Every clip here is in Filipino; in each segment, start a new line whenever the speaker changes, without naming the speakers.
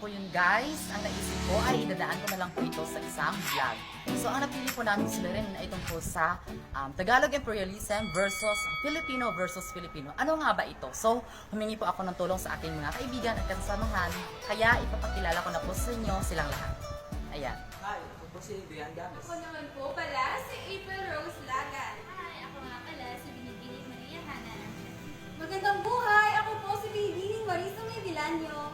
Na po yun guys. Ang naisip ko ay dadaan ko na lang po ito sa isang vlog. So, ang napili po namin sila rin ay itong po sa um, Tagalog Imperialism versus Filipino versus Filipino. Ano nga ba ito? So, humingi po ako ng tulong sa aking mga kaibigan at kasamahan. Kaya ipapakilala ko na po sa inyo silang lahat. Ayan.
Hi, ako po si Adrian Games.
Ako naman po pala si April Rose Lagan.
Hi, ako nga pala si Binibining Maria Hana.
Magandang buhay! Ako po si Binibining Marisa May Vilanyo.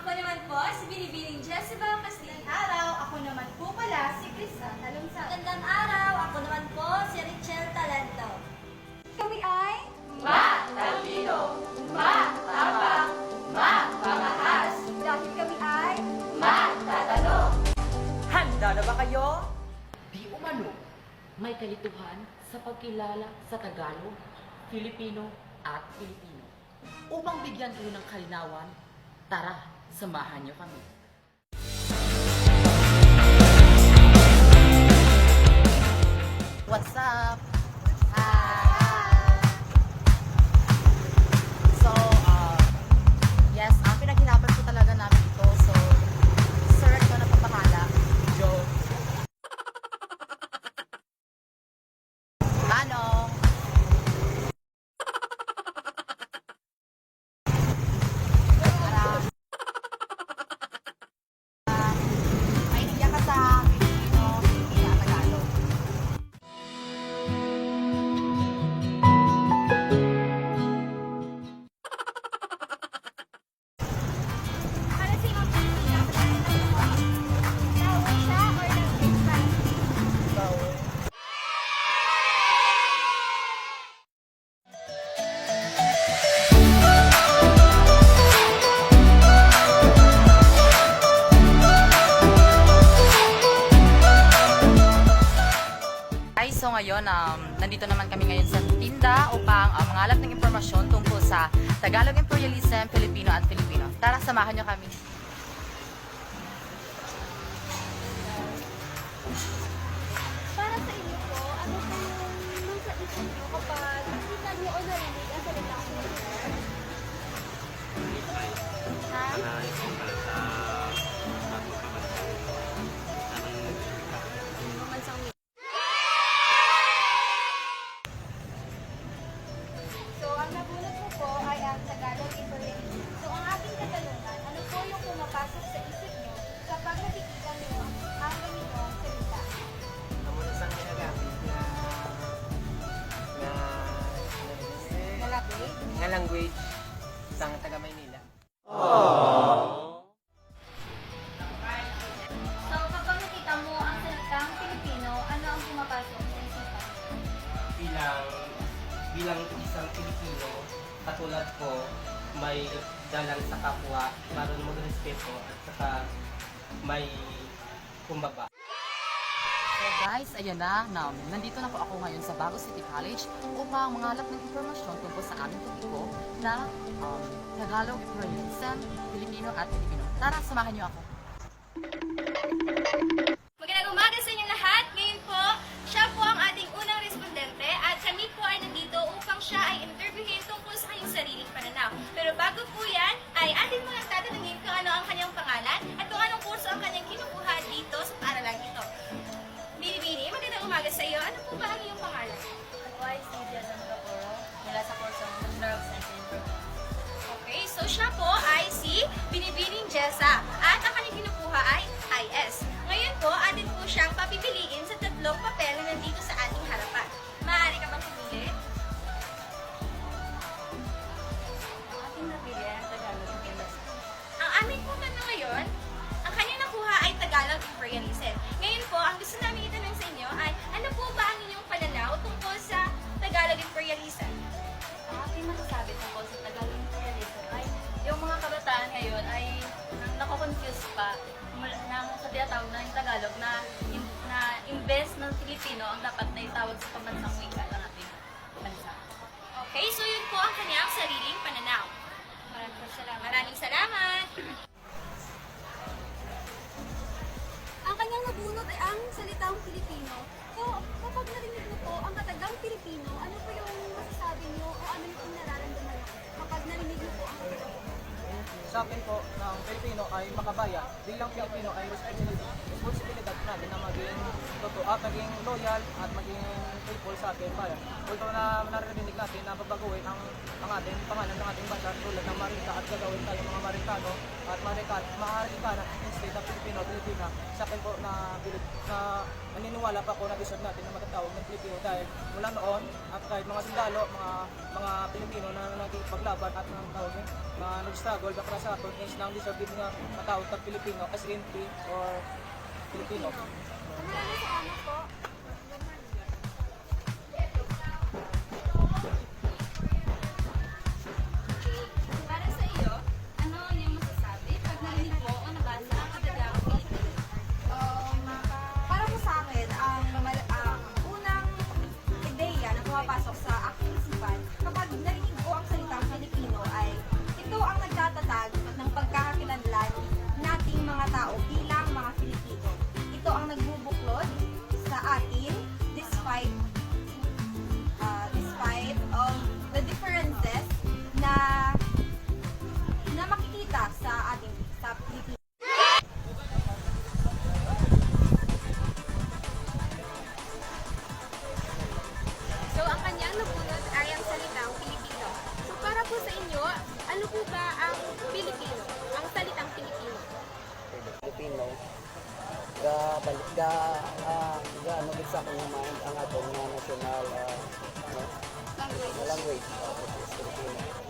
Ako naman po si Binibining Jezebel Castillo.
Araw, ako naman po pala si Krista Talungsag.
Magandang araw, ako naman po si Richel Talento.
Kami ay... Dahil kami ay...
Handa na ba kayo?
Di umano, may kalituhan sa pagkilala sa Tagalog, Filipino at Pilipino. Upang bigyan kayo ng kalinawan, tara, samahan niyo kami.
What's up? Tagalog Imperialism, Filipino at Filipino. Tara, samahan nyo kami.
Para sa inyo po, ano po yung nasa isip nyo kapag nakita nyo o narinig ang salitang Filipino? Ha?
Bilang isang Pilipino, katulad ko, may dalang sa kapwa, marunong magrespeto at saka may kumbaba.
So guys, ayan na, na, nandito na po ako ngayon sa Bago City College upang mangalap ng impormasyon tungkol sa aming topiko na um, Tagalog Imperialism, Filipino at Filipino. Tara, samahan nyo ako.
Pero bago po yan, ay ating mga tatanungin kung ano ang kanyang pangalan at kung anong kurso ang kanyang kinukuha dito sa paaralang ito. Bini-bini, magandang umaga sa iyo. Ano po ba ang iyong pangalan?
Ako ay si Diazan Caporo mula sa kurso ng in Information.
Okay, so siya po ay si Binibining Jessa at ang kanyang kinukuha ay IS. Ngayon po, atin po siyang
ang
salitang Pilipino. So, kapag narinig mo po ang katagang Pilipino, ano po yung masasabi nyo o ano yung nararamdaman kapag narinig mo po ang katagang
Sa
akin po ng Pilipino ay makabaya. Bilang Pilipino ay responsibilidad natin na maging totoo at maging loyal at maging faithful sa ating bayan. Although na naririnig natin na babaguhin ang, ang ating pangalan ng ating bansa tulad ng Marika at gagawin tayo mga Marikano at Marika, Marikana instead of Pilipino, Pilipina. Sa akin po na, na naniniwala pa ako na deserve natin na matatawag ng Pilipino dahil mula noon at kahit mga sundalo, mga mga Pilipino na nagpaglaban at mga tawag mga nag-struggle bakla sa atin is nang deserve din nga matawag ng Pilipino as in or
Maraming salamat po.
Ga balik ga ah, ga ano gid sa akong mind ang atong national ah, ano, language ah, which is Filipino.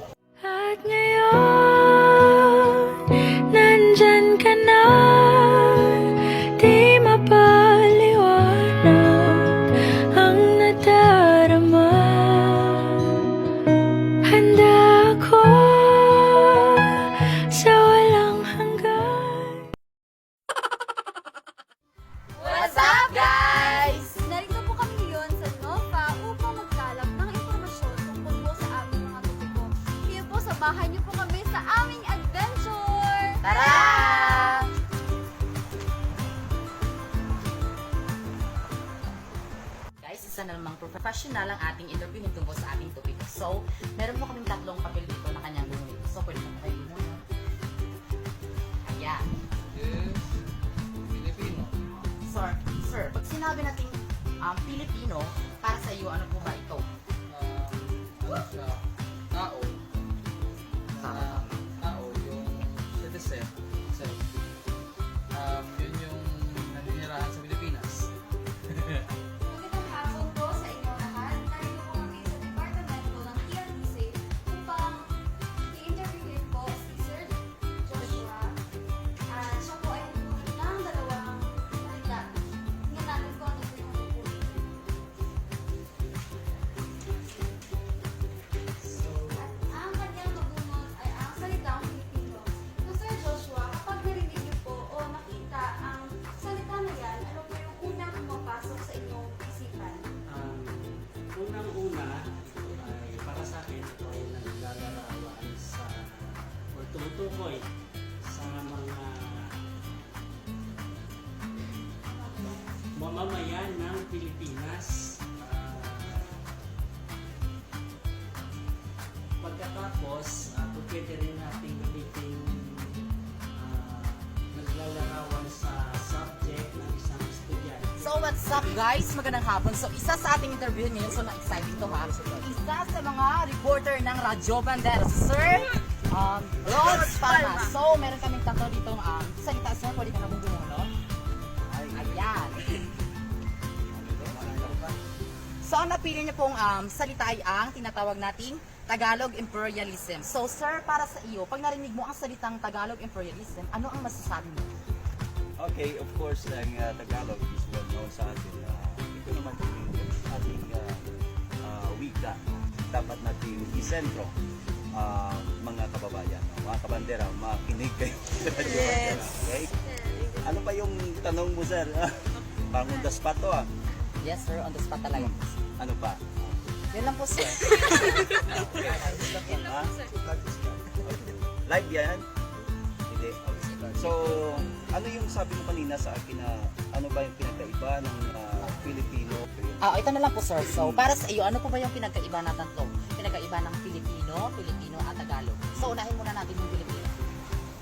Professional ang ating interview tungkol sa ating topic. So, meron po kaming tatlong papel dito na kanyang gumulit. So, pwede mo kayo muna. Ayan.
Filipino.
Sir, sir, pag sinabi natin um, Pilipino, para sa iyo, ano po ba ito?
ano siya,
pagkatapos, uh, pwede rin natin gamitin ah, naglalarawan sa subject ng isang.
So what's up guys? Magandang hapon. So isa sa ating interview ngayon, so na-exciting to ha. Isa sa mga reporter ng Radyo Bandera, Sir um, Rose Palma. So meron kaming tatlo dito um, salita sir, pwede ka na mong gumuno. Ayan. So ang napili niyo pong um, salita ay ang tinatawag nating Tagalog Imperialism. So sir, para sa iyo, pag narinig mo ang salitang Tagalog Imperialism, ano ang masasabi mo?
Okay, of course, ang uh, Tagalog is well known sa atin. Uh, ito naman yung ating uh, uh, wika. Dapat natin isentro uh, mga kababayan, mga kabandera, makinig kayo. yes. Okay? Ano pa yung tanong mo, sir? Parang on the spot to ah.
Yes sir, on the spot talaga.
Ano pa?
Yun lang po sir.
Ha? Live yan? Hindi. So, ano yung sabi mo kanina sa akin na ano ba yung pinagkaiba ng uh, Filipino?
Ah, ito na lang po sir. So, para sa iyo, ano po ba yung pinagkaiba na tatlo? Pinagkaiba ng Filipino, Filipino at Tagalog. So, unahin muna natin yung Filipino.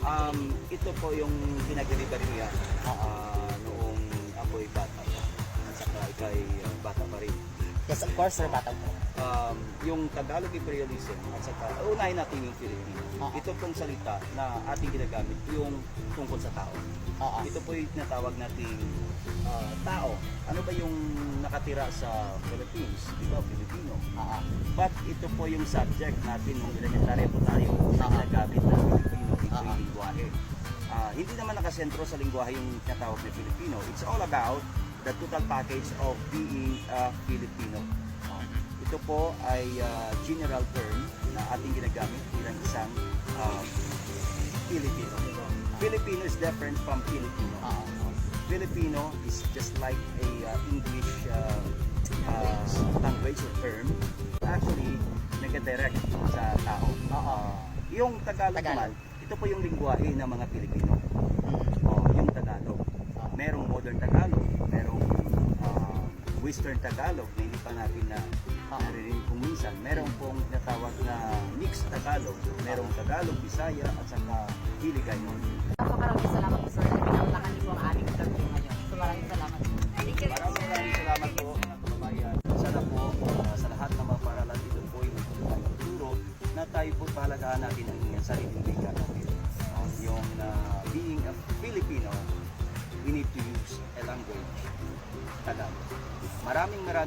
Um, ito po yung pinag-delivery niya ah, noong ako'y bata pa. At saka ikay ah, bata pa rin.
Yes, of course, sir, bata po.
Um, yung Tagalog imperialism at saka unahin natin yung Filipino.
Oo.
Ito pong salita na ating ginagamit yung tungkol sa tao.
Oo.
Ito po yung tinatawag nating ah, tao. Ano ba yung nakatira sa Philippines? Di ba? Filipino.
Oo.
But ito po yung subject natin nung elementarya po tayo na
Oo.
ginagamit ng Filipino. Ito
Oo.
yung lingwahe. Ah, hindi naman nakasentro sa lingwahe yung tinatawag na Filipino. It's all about the total package of being a Filipino. Ah, ito po ay ah, general term na ating ginagamit bilang isang ah, Filipino. Filipino is different from Filipino.
Oo.
Filipino is just like a uh, English uh, uh, language or term. Actually, nag-direct sa tao.
Oo.
Yung Tagalog,
Tagalog.
naman, ito po yung lingwahe ng mga Pilipino. Oh, yung Tagalog. Merong modern Tagalog, uh, Western Tagalog na hindi pa natin na naririnig kung minsan. Merong pong natawag na mixed Tagalog. Merong Tagalog, Bisaya, at saka Hiligaynon.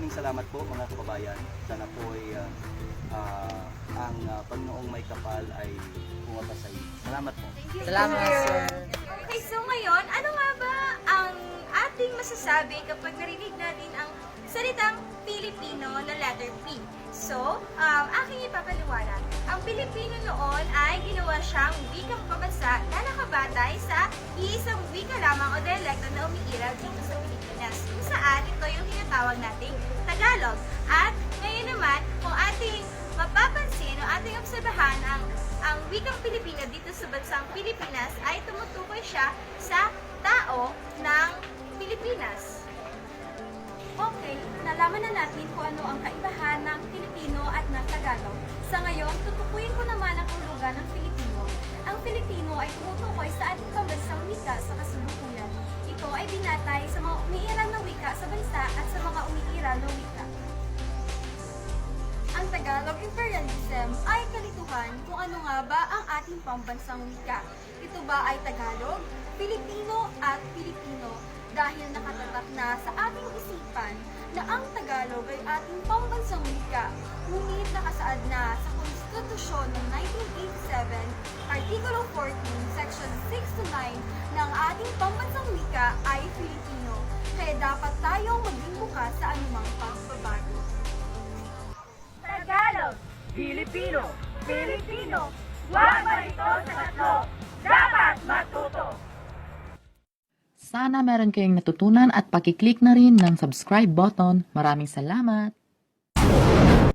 Maraming salamat po mga kababayan. Sana po ay uh, uh, ang uh, Panginoong may kapal ay pumapa sa iyo. Salamat po.
Salamat, sir.
Okay, so ngayon, ano nga ba ang ating masasabi kapag narinig natin ang salitang Pilipino na letter P? So, um, aking ipapaliwanag. Ang Pilipino noon ay ginawa siyang wikang pabansa na nakabatay sa iisang wika lamang o dialekto na umiiral dito sa Pilipinas. Kung saan ito yung tinatawag nating Tagalog. At ngayon naman, kung ating mapapansin o ating obserbahan ang ang wikang Pilipino dito sa bansang Pilipinas ay tumutukoy siya sa tao ng Pilipinas.
Okay, nalaman na natin kung ano ang kaibahan ng Filipino at ng Tagalog. Sa ngayon, tutukuyin ko naman ang hulugan ng Filipino. Ang Filipino ay tumutukoy sa ating pambansang wika sa kasalukuyan. Ito ay binatay sa mga umiiral na wika sa bansa at sa mga umiiral na wika. Ang Tagalog imperialism ay kalituhan kung ano nga ba ang ating pambansang wika. Ito ba ay Tagalog, Filipino at Pilipino dahil nakatatak na sa ating isipan na ang Tagalog ay ating pambansang wika. Ngunit nakasaad na sa Konstitusyon ng 1987, Artikulo 14, Section 6 to 9 ng ating pambansang wika ay Filipino. Kaya dapat tayong maging bukas sa anumang pagbabago.
Tagalog, Filipino, Filipino, wag marito sa tatlo, dapat matuto!
Sana meron kayong natutunan at pakiclick na rin ng subscribe button. Maraming salamat!